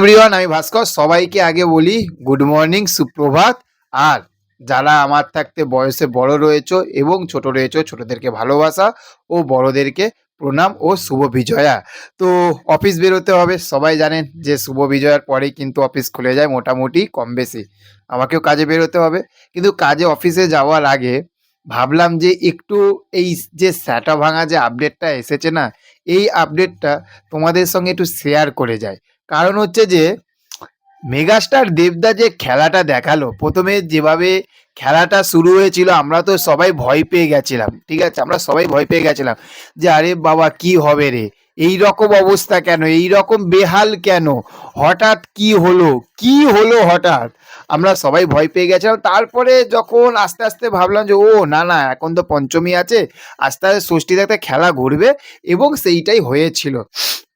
Everyone আমি ভাস্কর। সবাইকে আগে বলি গুড মর্নিং সুপ্রভাত। আর যারা আমার থাকতে বয়সে বড় রয়েছে এবং ছোট রয়েছে, ছোটদেরকে ভালোবাসা ও বড়দেরকে প্রণাম ও শুভ বিজয়া। তো অফিস বেরোতে হবে, সবাই জানেন যে শুভ বিজয়ার পরেই কিন্তু অফিস খুলে যায়, মোটামুটি কম বেশি। আমাকেও কাজে বেরোতে হবে। কিন্তু কাজে অফিসে যাওয়ার আগে ভাবলাম যে একটু এই যে স্যাটা ভাঙা যে আপডেটটা এসেছে না, এই আপডেটটা তোমাদের সঙ্গে একটু শেয়ার করে যায় কারণ হচ্ছে যে, মেগাস্টার দেবদা যে খেলাটা দেখাল, প্রথমে যেভাবে খেলাটা শুরু হয়েছিল, আমরা তো সবাই ভয় পেয়ে গেছিলাম, ঠিক আছে? আমরা সবাই ভয় পেয়ে গেছিলাম যে, আরে বাবা, কি হবে রে? এই রকম অবস্থা কেন? এই রকম বেহাল কেন? হঠাৎ কি হলো? কি হলো হঠাৎ? আমরা সবাই ভয় পেয়ে গেছিলাম। তারপরে যখন আস্তে আস্তে ভাবলাম যে, ও, না না, এখন তো পঞ্চমী আছে, আস্তে আস্তে ষষ্ঠী থাকতে খেলা ঘুরবে, এবং সেইটাই হয়েছিল।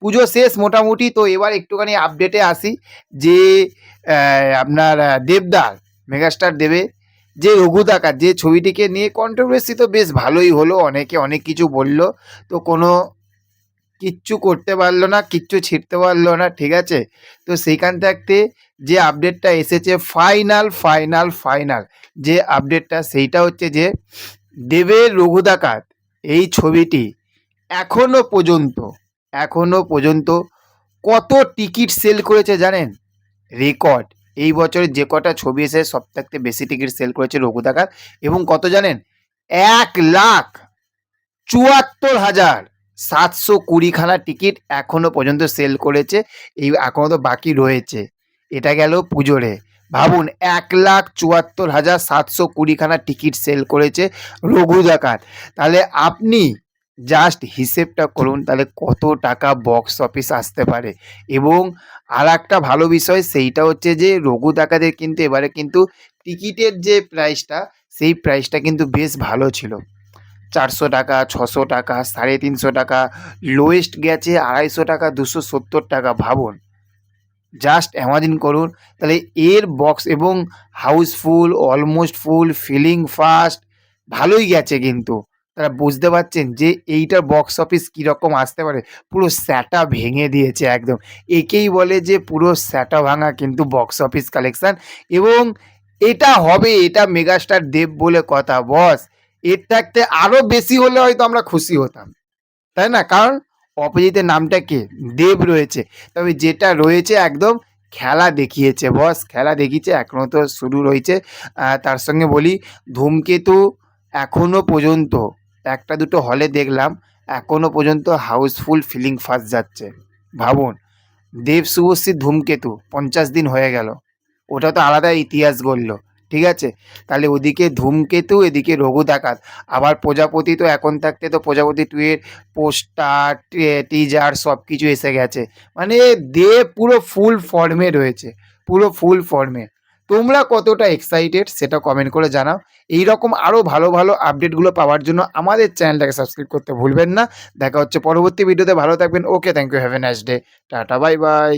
পুজো শেষ মোটামুটি, তো এবার একটুখানি আপডেটে আসি যে আপনার দেবদার মেগাস্টার দেবে, যে রঘুদাকার যে ছবিটিকে নিয়ে কন্ট্রোভার্সি তো বেশ ভালোই হলো, অনেকে অনেক কিছু বলল, তো কোনো কিচ্ছু করতে পারল না, কিচ্ছু ছিঁড়তে পারল না, ঠিক আছে? তো সেইখান থাকতে যে আপডেটটা এসেছে ফাইনাল ফাইনাল ফাইনাল যে আপডেটটা সেইটা হচ্ছে যে দেবের রঘুদাকার এই ছবিটি এখনও পর্যন্ত এখনও পর্যন্ত কত টিকিট সেল করেছে জানেন? রেকর্ড। এই বছরে যে কটা ছবি এসে সব থাকতে বেশি টিকিট সেল করেছে রঘু রঘুদাকার এবং কত জানেন? এক লাখ চুয়াত্তর হাজার সাতশো কুড়িখানা টিকিট এখনও পর্যন্ত সেল করেছে। এই এখনও তো বাকি রয়েছে। এটা গেল পুজোরে। ভাবুন, এক লাখ চুয়াত্তর হাজার সাতশো কুড়িখানা টিকিট সেল করেছে রঘু রঘুদাকার তাহলে আপনি জাস্ট হিসেবটা করুন, তাহলে কত টাকা বক্স অফিস আসতে পারে। এবং আর একটা ভালো বিষয়, সেইটা হচ্ছে যে রঘু ডাকাতের কিন্তু এবারে কিন্তু টিকিটের যে প্রাইসটা সেই প্রাইসটা কিন্তু বেশ ভালো ছিল। চারশো টাকা, ছশো টাকা, সাড়ে তিনশো টাকা লোয়েস্ট গেছে আড়াইশো টাকা, দুশো সত্তর টাকা, ভাবুন। জাস্ট অ্যামাজিন করুন, তাহলে এর বক্স এবং housefull almost full filling fast ভালোই গেছে কিন্তু। তারা বুঝতে পারছেন যে এইটার বক্স অফিস কীরকম আসতে পারে। পুরো স্যাটা ভেঙে দিয়েছে একদম। একেই বলে যে পুরো স্যাটা ভাঙা কিন্তু বক্স অফিস কালেকশান এবং এটা হবে, এটা মেগাস্টার দেব বলে কথা বস এর থাকতে আরও বেশি হলে হয়তো আমরা খুশি হতাম। তাই না? কারণ অপোজিটের নামটা কে? দেব রয়েছে। তবে যেটা রয়েছে একদম খেলা দেখিয়েছে বস খেলা দেখিয়েছে এখনও তো শুরু রয়েছে। তার সঙ্গে বলি, ধূমকেতু এখনও পর্যন্ত একটা দুটো হলে দেখলাম এখনও পর্যন্ত হাউসফুল ফিলিং ফার্স্ট যাচ্ছে। ভাবুন, দেব শুভশ্রীর ধূমকেতু, পঞ্চাশ দিন হয়ে গেল। ওটা তো আলাদা ইতিহাস গড়ল, ঠিক আছে? তাহলে ওদিকে ধূমকেতু, এদিকে রঘু ডাকাত আবার প্রজাপতি তো এখন থাকতে তো প্রজাপতি টু এর পোস্টার টিজার সব কিছু এসে গেছে। মানে দেব পুরো ফুল ফর্মে রয়েছে, পুরো ফুল ফর্মে তোমরা কতটা এক্সাইটেড সেটা কমেন্ট করে জানাও। এই রকম আরও ভালো ভালো আপডেটগুলো পাওয়ার জন্য আমাদের চ্যানেলটাকে সাবস্ক্রাইব করতে ভুলবেন না। দেখা হচ্ছে পরবর্তী ভিডিওতে ভালো থাকবেন। Okay thank you have a nice day tata bye bye